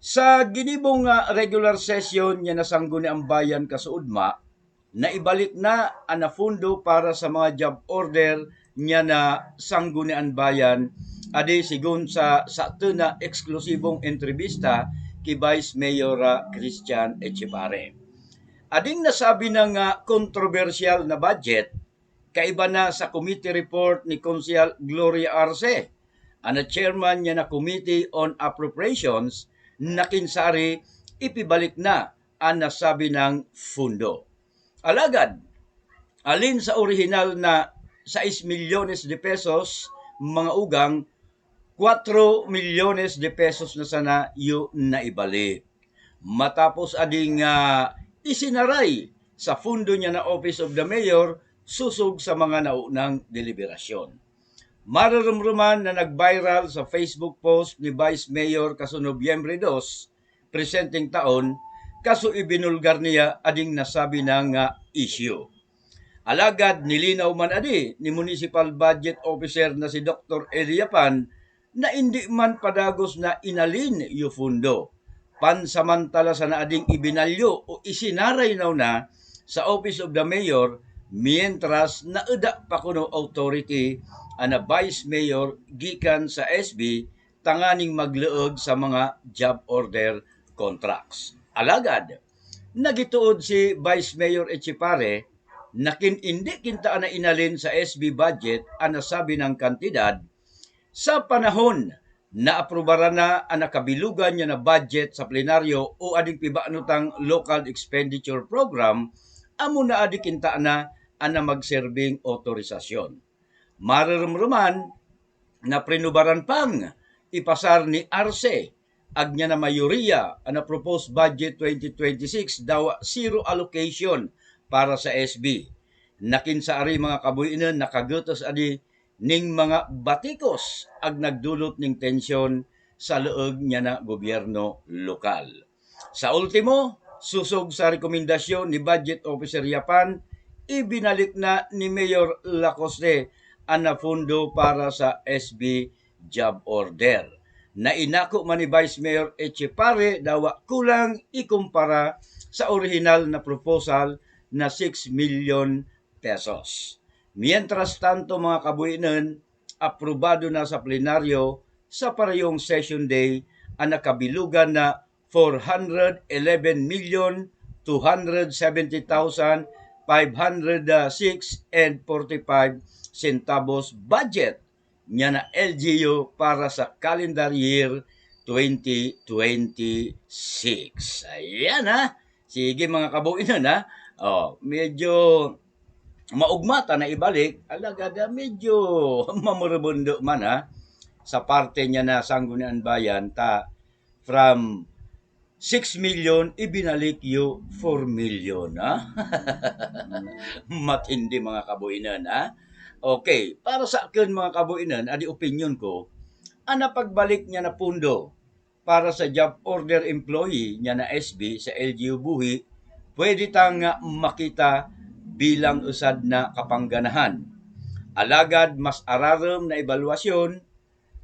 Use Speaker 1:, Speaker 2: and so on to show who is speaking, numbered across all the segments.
Speaker 1: Sa ginibong nga regular session niya nasanggo ni ang bayan kasuudma, na ibalik na ang fundo para sa mga job order niya na sanggo ang bayan adi sigon sa sa na eksklusibong entrevista kay Vice Mayor ah, Christian Echepare. Ading nasabi na nga controversial na budget, kaiba na sa committee report ni Konsyal Gloria Arce, ang chairman niya na Committee on Appropriations, na kinsari ipibalik na ang nasabi ng fundo. Alagad, alin sa original na 6 milyones de pesos, mga ugang, 4 milyones de pesos na sana yung naibalik. Matapos ading uh, isinaray sa fundo niya na Office of the Mayor, susog sa mga naunang deliberasyon. Mararumruman na nag-viral sa Facebook post ni Vice Mayor kaso Nobyembre 2, presenting taon, kaso ibinulgar niya ading nasabi na nga issue. Alagad nilinaw man adi ni Municipal Budget Officer na si Dr. Eliapan na hindi man padagos na inalin yung fundo. Pansamantala sa naading ibinalyo o isinaray naw na sa Office of the Mayor mientras naeda pa kuno authority ana Vice Mayor gikan sa SB tanganing magluog sa mga job order contracts. Alagad, nagituod si Vice Mayor Echipare na kin hindi kinta na inalin sa SB budget ang nasabi ng kantidad sa panahon na aprobara na ang nakabilugan niya na budget sa plenaryo o ading pibanutang local expenditure program amo na adi kinta na ana magserbing otorisasyon. Mararumruman na prinubaran pang ipasar ni Arce ag niya na mayoriya ang proposed budget 2026 daw zero allocation para sa SB. Nakin sa ari mga kabuinan nakagutos adi ning mga batikos ag nagdulot ning tensyon sa leeg niya na gobyerno lokal. Sa ultimo, susog sa rekomendasyon ni Budget Officer Yapan, ibinalik na ni Mayor Lacoste ang nafundo para sa SB job order. Na inako man ni Vice Mayor Echepare dawa kulang ikumpara sa original na proposal na 6 million pesos. Mientras tanto mga kabuinan, aprobado na sa plenaryo sa parehong session day ang nakabilugan na 411 million 270,000 506 and 45 centavos budget niya na LGU para sa calendar year 2026. Ayan ha. Sige mga kabuinan ha. Oh, medyo maugmata na ibalik. Alagada medyo mamurabundo man ha. Sa parte niya na sanggunian bayan ta from 6 million, ibinalik yung 4 million, ha? Matindi mga kabuinan, ha? Okay, para sa akin mga kabuinan, adi opinion ko, ana pagbalik niya na pundo para sa job order employee niya na SB sa LGU Buhi, pwede tang makita bilang usad na kapangganahan. Alagad mas araram na evaluasyon,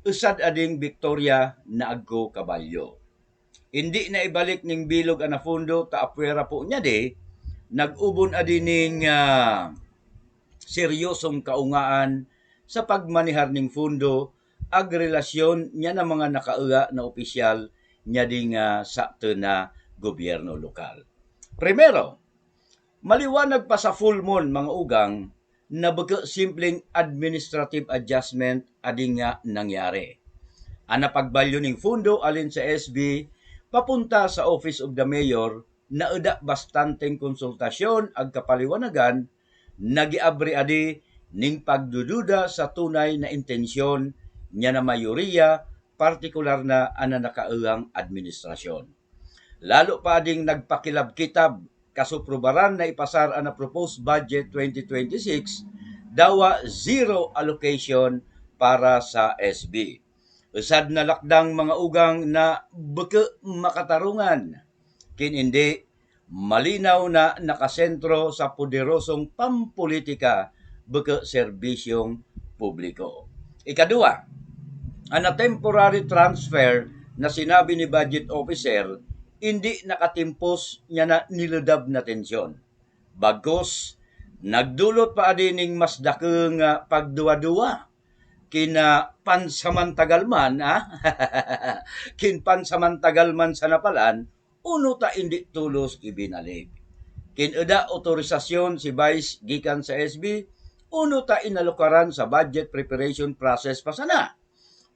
Speaker 1: usad ading Victoria na agko kabalyo hindi na ibalik ning bilog ana fundo ta apwera po niya de nag-ubon adi ning uh, seryosong kaungaan sa pagmanihar ning fundo ag relasyon niya na mga nakauga na opisyal niya ding uh, sa na gobyerno lokal. Primero, maliwanag pa sa full moon mga ugang na baga simpleng administrative adjustment ading nga nangyari. Ana pagbalyo ning fundo alin sa SB papunta sa Office of the Mayor na uda bastanteng konsultasyon ag kapaliwanagan nagiabri adi ning pagdududa sa tunay na intensyon niya na mayoriya partikular na ana nakauang administrasyon. Lalo pa ding nagpakilab-kitab kasuprubaran na ipasar ang proposed budget 2026 dawa zero allocation para sa SB usad na lakdang mga ugang na beke makatarungan. Kin hindi, malinaw na nakasentro sa poderosong pampolitika beke serbisyong publiko. Ikadua, ang temporary transfer na sinabi ni budget officer hindi nakatimpos niya na niludab na tensyon. Bagos, nagdulot pa adining mas dakeng nga pagduwa-duwa kina pansamantagal man ha kin pansamantagal man sa napalan uno ta indi tulos ibinalik kin eda otorisasyon si Vice gikan sa SB uno ta inalukaran sa budget preparation process pa sana.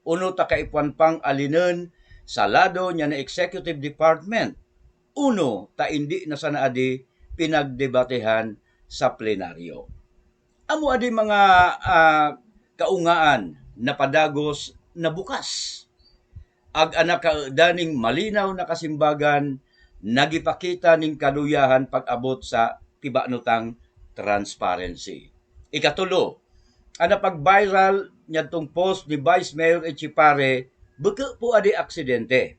Speaker 1: Uno ta kaipuan pang alinen sa lado niya na executive department. Uno ta indi na sana adi pinagdebatehan sa plenaryo. Amo adi mga ah, kaungaan na padagos na bukas. Ag anak daning malinaw na kasimbagan, nagipakita ning kaluyahan pag-abot sa tibanutang transparency. Ikatulo, ana pag-viral nyadtong post ni Vice Mayor Echipare, buka po adi aksidente.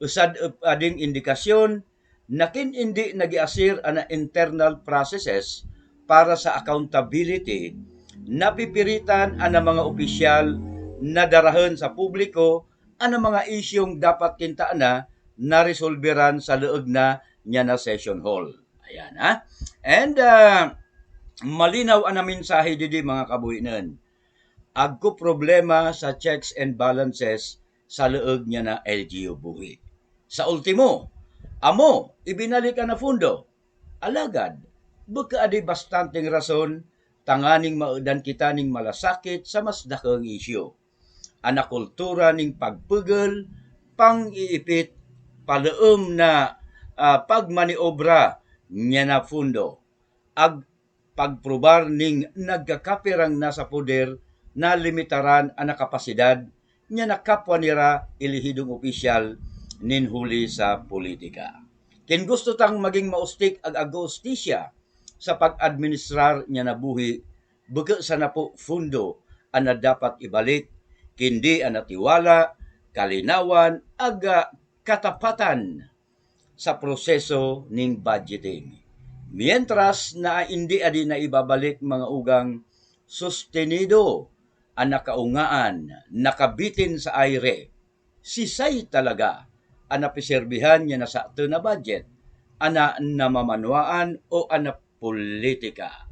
Speaker 1: Usad up ading indikasyon na kin hindi nagiasir ana internal processes para sa accountability napipiritan ang mga opisyal na darahan sa publiko ang mga isyong dapat kintaan na naresolberan sa leeg na niya na session hall. Ayan ha. And uh, malinaw ang mensahe didi mga kabuhinan. Agko problema sa checks and balances sa leeg niya na LGU buhi. Sa ultimo, amo ibinalik na fundo. Alagad, buka adi bastanteng rason tanganing maudan kita ning malasakit sa mas dakang isyu. Ana kultura ning pagpugol, pang-iipit, palaom na ah, pagmaniobra niya na fundo. Ag pagprobar ning nagkakapirang nasa poder na limitaran ang kapasidad niya na kapwa nira ilihidong opisyal nin huli sa politika. Kin gusto tang maging maustik ag agostisya sa pag-administrar niya na buhi, buka sa na po fundo ang na dapat ibalik, kindi ang natiwala, kalinawan, aga katapatan sa proseso ning budgeting. Mientras na hindi adi na ibabalik mga ugang sustenido ang nakaungaan, nakabitin sa aire, sisay talaga ang napiserbihan niya na sa na budget, ana namamanwaan o ana politika.